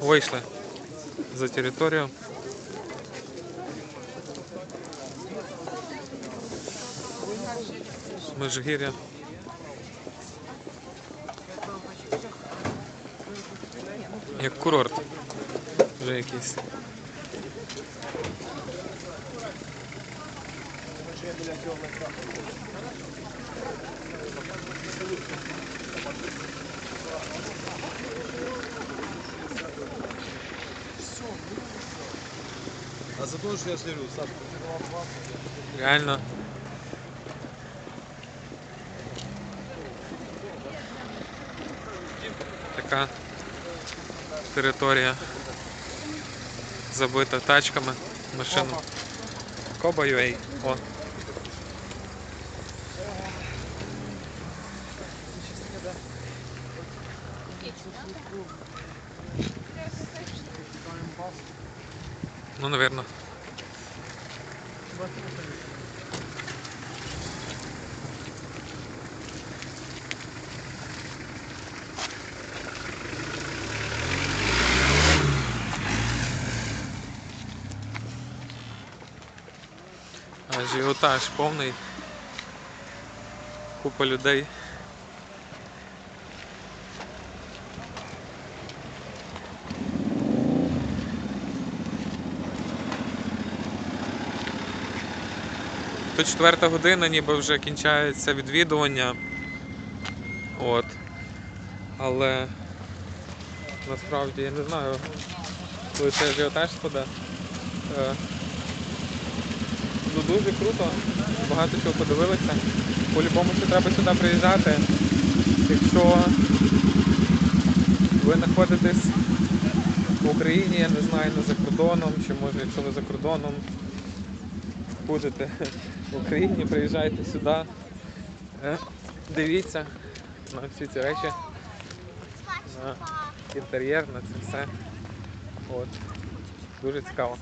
Вийшли за територію. Межгір'я. Як курорт. Вже якийсь. А за то, что я следую, Саш, Реально. Така територія забита тачками, машинами. Коба UA. О. Ну, наверное. Ажіотаж повний. Купа людей. То четверта година, ніби вже кінчається відвідування. От. Але насправді я не знаю, коли цей ажіотаж спаде. Е, Ну дуже круто, багато чого подивилися. По-любому ще треба сюди приїжджати. Якщо ви знаходитесь в Україні, я не знаю, не за кордоном, чи може якщо ви за кордоном будете в Україні, приїжджайте сюди. Е, Дивіться на всі ці речі, на інтер'єр, на це все. От. Дуже цікаво.